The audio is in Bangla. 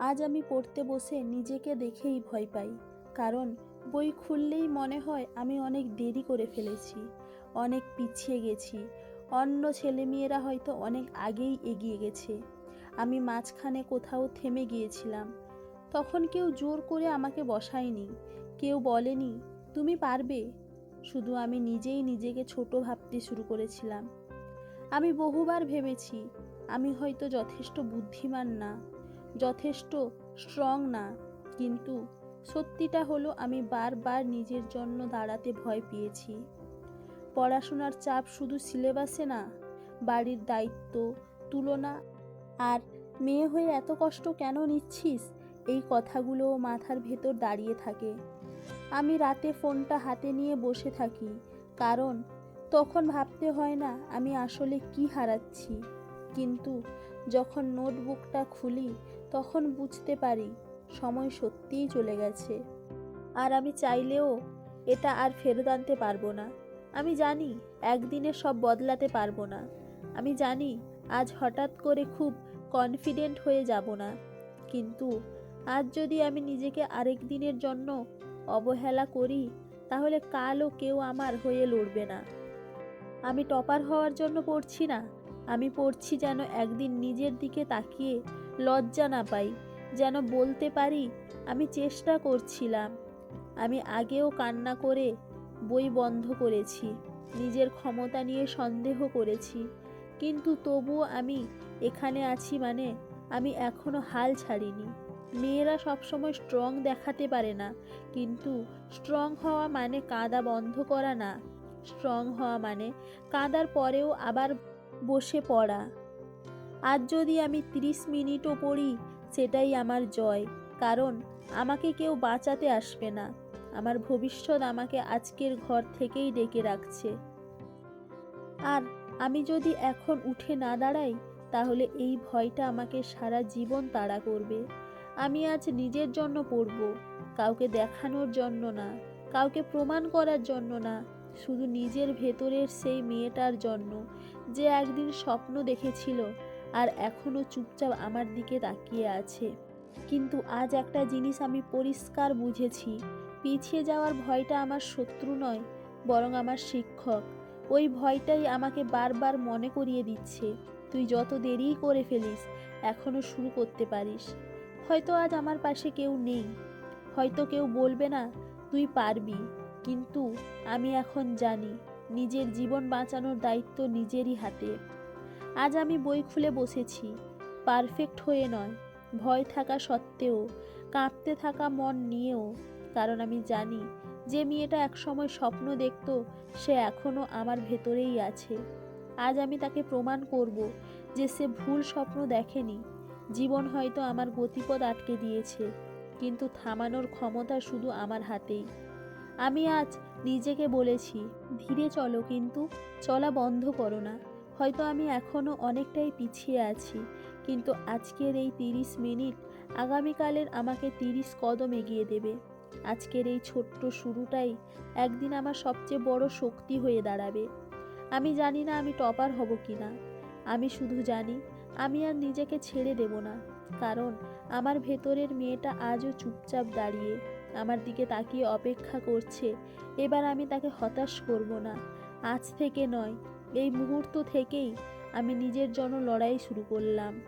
আজ আমি পড়তে বসে নিজেকে দেখেই ভয় পাই। কারণ বই খুললেই মনে হয় আমি অনেক দেরি করে ফেলেছি, অনেক পিছিয়ে গেছি। অন্য ছেলেমেয়েরা হয়তো অনেক আগেই এগিয়ে গেছে। আমি মাঝখানে কোথাও থেমে গিয়েছিলাম। তখন কেউ জোর করে আমাকে বসায়নি। কেউ বলেনি, তুমি পারবে? শুধু আমি নিজেই নিজেকে ছোট ভাবতে শুরু করেছিলাম। আমি বহুবার ভেবেছি, আমি হয়তো যথেষ্ট বুদ্ধিমান না। যথেষ্ট স্ট্রং না। কিন্তু সত্যিটা হলো আমি বারবার নিজের জন্য দাঁড়াতে ভয় পেয়েছি। পড়াশোনার চাপ শুধু সিলেবাসে না, বাড়ির দায়িত্ব, তুলনা আর মেয়ে হয়ে এত কষ্ট কেন নিচ্ছিস? এই কথাগুলো মাথার ভেতর দাঁড়িয়ে থাকে। আমি রাতে ফোনটা হাতে নিয়ে বসে থাকি, কারণ তখন ভাবতে হয় না আমি আসলে কি হারাচ্ছি। কিন্তু যখন নোটবুকটা খুলি তখন বুঝতে পারি সময় সত্যিই চলে গেছে। আর আমি চাইলেও এটা আর ফেরত আনতে পারব না। আমি জানি একদিনে সব বদলাতে পারব না। আমি জানি আজ হঠাৎ করে খুব কনফিডেন্ট হয়ে যাব না। কিন্তু আজ যদি আমি নিজেকে আরেক দিনের জন্য অবহেলা করি, তাহলে কালও কেউ আমার হয়ে লড়বে না। আমি টপার হওয়ার জন্য পড়ছি না। আমি পড়ছি যেন একদিন নিজের দিকে তাকিয়ে লজ্জা না পাই, যেন বলতে পারি আমি চেষ্টা করছিলাম। আমি আগেও কান্না করে বই বন্ধ করেছি, নিজের ক্ষমতা নিয়ে সন্দেহ করেছি, কিন্তু তবুও আমি এখানে আছি মানে আমি এখনও হাল ছাড়িনি। মেয়েরা সবসময় স্ট্রং দেখাতে পারে না, কিন্তু স্ট্রং হওয়া মানে কাঁদা বন্ধ করা না। স্ট্রং হওয়া মানে কাঁদার পরেও আবার বসে পড়া। আজ যদি আমি তিরিশ মিনিটও পড়ি, সেটাই আমার জয়। কারণ আমাকে কেউ বাঁচাতে আসবে না। আমার ভবিষ্যৎ আমাকে আজকের ঘর থেকেই ডেকে রাখছে। আর আমি যদি এখন উঠে না দাঁড়াই, তাহলে এই ভয়টা আমাকে সারা জীবন তাড়া করবে। আমি আজ নিজের জন্য পড়ব, কাউকে দেখানোর জন্য না, কাউকে প্রমাণ করার জন্য না, শুধু নিজের ভেতরের সেই মেয়েটার জন্য, যে একদিন স্বপ্ন দেখেছিল আর এখনও চুপচাপ আমার দিকে তাকিয়ে আছে। কিন্তু আজ একটা জিনিস আমি পরিষ্কার বুঝেছি। পিছিয়ে যাওয়ার ভয়টা আমার শত্রু নয়, বরং আমার শিক্ষক। ওই ভয়টাই আমাকে বারবার মনে করিয়ে দিচ্ছে। তুই যত দেরিই করে ফেলিস, এখনও শুরু করতে পারিস। হয়তো আজ আমার পাশে কেউ নেই। হয়তো কেউ বলবে না, তুই পারবি। কিন্তু আমি এখন জানি, নিজের জীবন বাঁচানোর দায়িত্ব নিজেরই হাতে। আজ আমি বই খুলে বসেছি। পারফেক্ট হয়ে নয়। ভয় থাকা সত্ত্বেও কাঁপতে থাকা মন নিয়েও, কারণ আমি জানি যে মেয়েটা একসময় স্বপ্ন দেখত, সে এখনও আমার ভেতরেই আছে। আজ আমি তাকে প্রমাণ করব যে সে ভুল স্বপ্ন দেখেনি। জীবন হয়তো আমার গতিপথ আটকে দিয়েছে, কিন্তু থামানোর ক্ষমতা শুধু আমার হাতেই। আমি আজ নিজেকে বলেছি, ধীরে চলো কিন্তু, চলা বন্ধ করো না। হয়তো আমি এখনও অনেকটাই পিছিয়ে আছি, কিন্তু আজকের এই তিরিশ মিনিট আগামীকালের আমাকে তিরিশ কদম এগিয়ে দেবে। আজকের এই ছোট্ট শুরুটাই একদিন আমার সবচেয়ে বড় শক্তি হয়ে দাঁড়াবে। আমি জানি না আমি টপার হব কি না আমি শুধু জানি, আমি আর নিজেকে ছেড়ে দেব না, কারণ আমার ভেতরের মেয়েটা আজও চুপচাপ দাঁড়িয়ে আমার দিকে তাকিয়ে অপেক্ষা করছে। এবার আমি তাকে হতাশ করব না। আজ থেকে নয় এই মুহূর্ত থেকেই আমি নিজের জন্য লড়াই শুরু করলাম।